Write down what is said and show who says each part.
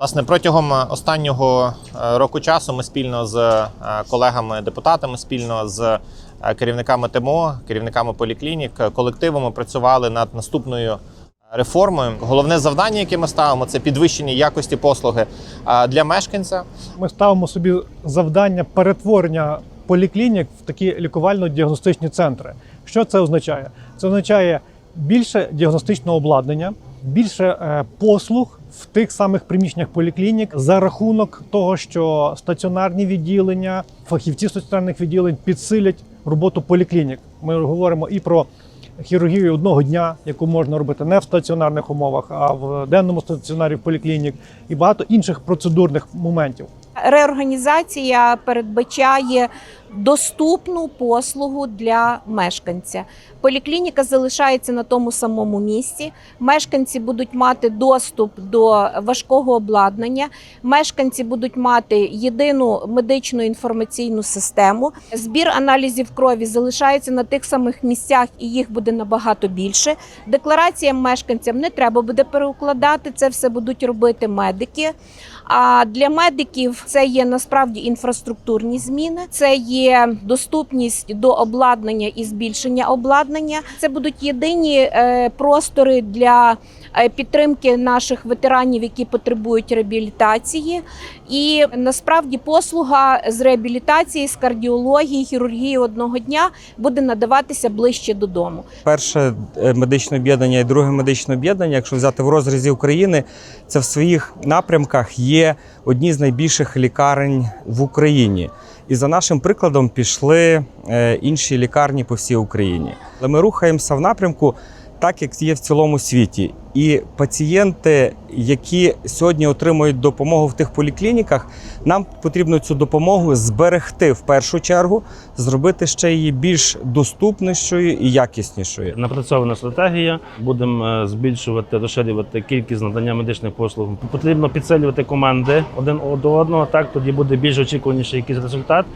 Speaker 1: Власне, протягом останнього е, року часу ми спільно з е, колегами-депутатами, спільно з е, керівниками ТМО, керівниками поліклінік, е, колективами працювали над наступною реформою. Головне завдання, яке ми ставимо, це підвищення якості послуги е, для мешканця.
Speaker 2: Ми ставимо собі завдання перетворення поліклінік в такі лікувально-діагностичні центри. Що це означає? Це означає більше діагностичного обладнання, більше е, послуг в тих самих приміщеннях поліклінік за рахунок того, що стаціонарні відділення, фахівці стаціонарних відділень підсилять роботу поліклінік. Ми говоримо і про хірургію одного дня, яку можна робити не в стаціонарних умовах, а в денному стаціонарі в поліклінік, і багато інших процедурних моментів.
Speaker 3: Реорганізація передбачає доступну послугу для мешканця. Поліклініка залишається на тому самому місці. Мешканці будуть мати доступ до важкого обладнання. Мешканці будуть мати єдину медичну інформаційну систему. Збір аналізів крові залишається на тих самих місцях, і їх буде набагато більше. Деклараціям мешканцям не треба буде переукладати. Це все будуть робити медики. А для медиків це є насправді інфраструктурні зміни, це є доступність до обладнання і збільшення обладнання. Це будуть єдині е, простори для е, підтримки наших ветеранів, які потребують реабілітації. І насправді послуга з реабілітації, з кардіології, хірургії одного дня буде надаватися ближче додому.
Speaker 4: Перше е, медичне об'єднання і друге медичне об'єднання, якщо взяти в розрізі України, це в своїх напрямках є одні з найбільших лікарень в Україні. І за нашим прикладом пішли е, інші лікарні по всій Україні. Але ми рухаємося в напрямку так, як є в цілому світі. І пацієнти, які сьогодні отримують допомогу в тих поліклініках, нам потрібно цю допомогу зберегти в першу чергу, зробити ще її більш доступнішою і якіснішою.
Speaker 5: Напрацьована стратегія. Будемо е, збільшувати, розширювати кількість надання медичних послуг. Потрібно підсилювати команди один до одного. Так тоді буде більш очікуваніший якийсь результат.